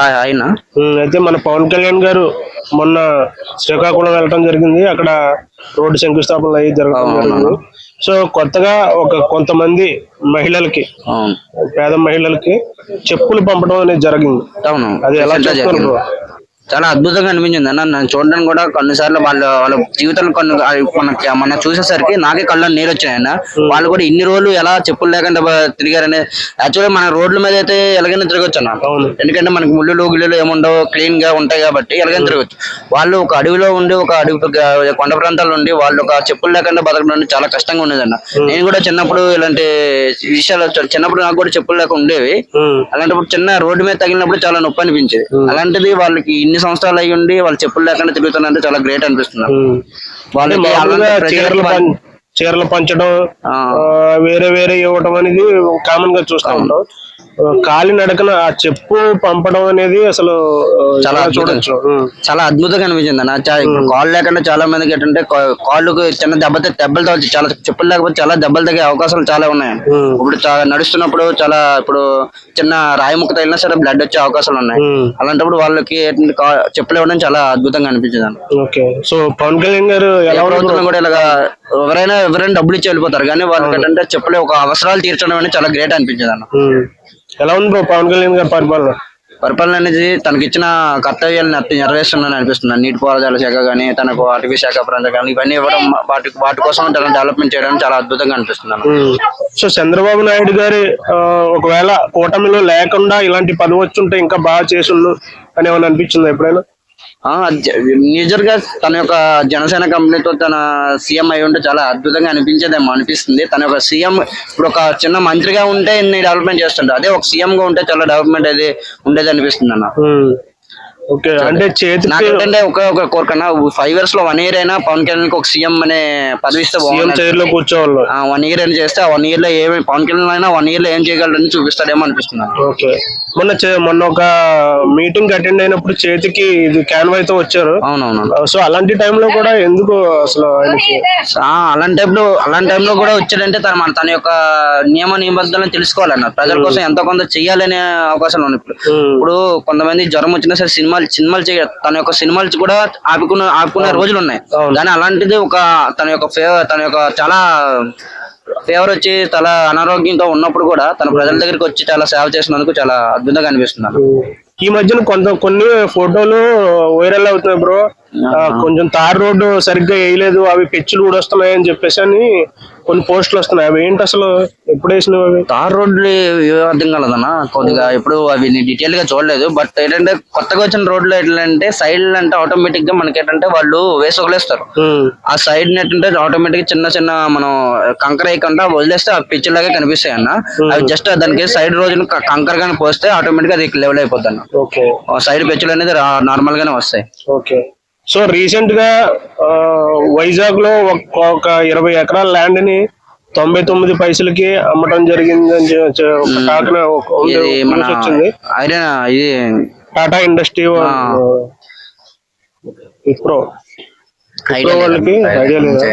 ఆయన. అయితే మన పవన్ కళ్యాణ్ గారు మొన్న శ్రీకాకుళం వెళ్ళటం జరిగింది. అక్కడ రోడ్డు శంకుస్థాపనలు అయ్యి జరగడం జరిగింది. సో కొత్తగా ఒక కొంతమంది మహిళలకి పేద మహిళలకి చెప్పులు పంపడం అనేది జరిగింది. అవును. అది ఎలా చెప్తారు? చాలా అద్భుతంగా అనిపించింది అన్న. నేను చూడడానికి కూడా కొన్నిసార్లు వాళ్ళ వాళ్ళ జీవితంలో కొన్ని మనకి మన చూసేసరికి నాకే కళ్ళ నీరు వచ్చాయి అన్న వాళ్ళు కూడా ఇన్ని రోజులు ఎలా చెప్పులు లేకుండా తిరిగారని యాక్చువల్గా మన రోడ్ల మీద అయితే ఎలాగైనా తిరగచ్చు అన్న. ఎందుకంటే మనకి ముళ్ళు గిల్లులు ఏముండవు క్లీన్గా ఉంటాయి కాబట్టి ఎలాగైనా తిరగచ్చు. వాళ్ళు ఒక అడవిలో ఉండి ఒక అడవి కొండ ప్రాంతాల్లో ఉండి వాళ్ళు ఒక చెప్పులు లేకుండా బతకడం చాలా కష్టంగా ఉండేదన్న నేను కూడా చిన్నప్పుడు ఇలాంటి విషయాలు చిన్నప్పుడు నాకు కూడా చెప్పులు లేక ఉండేవి. అలాంటప్పుడు చిన్న రోడ్డు మీద తగిలినప్పుడు చాలా నొప్పి అనిపించేది. అలాంటిది వాళ్ళకి ఇన్ని సంవత్సరాలు అయ్యి ఉండి వాళ్ళు చెప్పులు లేకుండా తిరుగుతున్నారంటే చాలా గ్రేట్ అనిపిస్తుంది. వాళ్ళకి అలాంటి చీరలు పంచడం వేరే వేరే ఇవ్వటం అనేది కామన్గా చూస్తా ఉంటాం. కాలి నడకన ఆ చెప్పు పంపడం అనేది అసలు చాలా. చూడొచ్చు? చాలా అద్భుతంగా అనిపించింది అన్న. కాళ్ళు లేకుండా చాలా మందికి ఏంటంటే కాళ్ళకు చిన్న దెబ్బతో దెబ్బలు తగలచ్చు చాలా చెప్పులు లేకపోతే చాలా దెబ్బలు తగ్గే అవకాశాలు చాలా ఉన్నాయి. ఇప్పుడు నడుస్తున్నప్పుడు చాలా ఇప్పుడు చిన్న రాయి ముక్క తగిలినా సరే బ్లడ్ వచ్చే అవకాశాలు ఉన్నాయి. అలాంటప్పుడు వాళ్ళకి చెప్పులు ఇవ్వడం చాలా అద్భుతంగా అనిపించింది అన్న. ఓకే. సో పవన్ కళ్యాణ్ గారు ఎలా కూడా ఇలాగా ఎవరైనా ఎవరైనా డబ్బులు ఇచ్చి వెళ్ళిపోతారు కానీ వాళ్ళకి ఏంటంటే చెప్పులే ఒక అవసరాలు తీర్చడం అనేది చాలా గ్రేట్ అనిపించింది అన్న. ఎలా ఉంది బ్రో పవన్ కళ్యాణ్ గారి పరిపాలన? పరిపాలన అనేది తనకి ఇచ్చిన కర్తవ్యాలను నెర- నెరవేరుస్తుందని అనిపిస్తుంది. నీటిపారుదల శాఖ కానీ తనకు అటవీ శాఖ ప్రాంతం కానీ ఇవన్నీ ఇవ్వడం వాటి వాటి కోసం తన డెవలప్మెంట్ చేయడం చాలా అద్భుతంగా అనిపిస్తుంది. సో చంద్రబాబు నాయుడు గారి ఒకవేళ కూటమిలో లేకుండా ఇలాంటి పదవి వచ్చుంటే ఇంకా బాగా చేసుండు అని ఏమైనా అనిపించిందా ఎప్పుడైనా? మేజర్గా తన యొక్క జనసేన కంపెనీతో తన సీఎం అయి ఉంటే చాలా అద్భుతంగా అనిపించేదేమో అనిపిస్తుంది. తన యొక్క సీఎం ఇప్పుడు ఒక చిన్న మంత్రిగా ఉంటే ఇన్ని డెవలప్మెంట్ చేస్తుండే అదే ఒక సీఎం గా ఉంటే చాలా డెవలప్మెంట్ అది ఉండేది అనిపిస్తుంది అన్న. ఓకే. అంటే చేతికి నాకేంటంటే ఒక ఒక కోరికన్నా ఫైవ్ ఇయర్స్లో వన్ ఇయర్ అయినా పవన్ కళ్యాణ్ ఒక సీఎం అనే పదవి ఇస్తే చైర్లో కూర్చోవాలి? వన్ ఇయర్ అని చేస్తే ఆ వన్ ఇయర్లో ఏమి పవన్ కళ్యాణ్ అయినా వన్ ఇయర్లో ఏం చేయగలరని చూపిస్తాడేమో అనిపిస్తుంది ఓకే. మొన్న మొన్న ఒక మీటింగ్ అటెండ్ అయినప్పుడు చేతికి ఇది క్యాన్వాయ్తో వచ్చారు. అవునవును సో అలాంటి టైంలో కూడా ఎందుకు అసలు ఆయనకి ఆ, అలాంటి టైంలో అలాంటి టైంలో కూడా వచ్చాడంటే తన మన తన యొక్క నియమ నిబంధనలు తెలుసుకోవాలన్న. ప్రజల కోసం ఎంతో కొంత చెయ్యాలనే అవకాశాలు ఉన్నాయి ఇప్పుడు. ఇప్పుడు కొంతమంది జ్వరం వచ్చినా సరే సినిమాలు సినిమాలు చేయ తన యొక్క సినిమాలు కూడా ఆపుకున్న ఆపుకునే రోజులు ఉన్నాయి. కానీ అలాంటిది ఒక తన యొక్క ఫేవర్ తన యొక్క చాలా ఫేవర్ వచ్చి చాలా అనారోగ్యంతో ఉన్నప్పుడు కూడా తన ప్రజల దగ్గరికి వచ్చి చాలా సేవ చేసినందుకు చాలా అద్భుతంగా అనిపిస్తున్నాను ఈ మధ్యన కొంత కొన్ని ఫోటోలు వైరల్ అవుతున్నాయి బ్రో. కొంచెం తార్ రోడ్డు సరిగ్గా వేయలేదు అవి పెచ్చులు కూడా వస్తున్నాయి అని చెప్పేసి అని కొన్ని పోస్టులు వస్తున్నాయి. అవి ఏంటి అసలు? ఎప్పుడు వేసినవి అవి? తార్ రోడ్లు ఏం అర్థం కాలేదన్న? కొద్దిగా ఇప్పుడు అవి డీటెయిల్గా చూడలేదు బట్ ఏంటంటే కొత్తగా వచ్చిన రోడ్లు ఎట్లంటే సైడ్ అంటే ఆటోమేటిక్గా మనకి ఏంటంటే వాళ్ళు వేసి వదిలేస్తారు. ఉమ్. ఆ సైడ్ ఏంటంటే ఆటోమేటిక్ చిన్న చిన్న మనం కంకర వేయకుండా వదిలేస్తే ఆ పిచ్చి లాగే కనిపిస్తాయి అన్న అవి జస్ట్ దానికి సైడ్ రోజున కంకర కానీ పోస్తే ఆటోమేటిక్ అది లెవెల్ అయిపోద్ది అన్న ఓకే సైడ్ పెచ్చులు అనేది నార్మల్ గానే వస్తాయి. ఓకే. సో రీసెంట్గా వైజాగ్లో ఒక- ఒక ఇరవై ఎకరాల ల్యాండ్ని తొంభై తొమ్మిది పైసలకి అమ్మటం జరిగింది అని చె- చె- ఒక టాక్ ఇది మన వచ్చింది. టాటా ఇండస్ట్రీ ఐడియా వాళ్ళకి ఐడియా లేదా?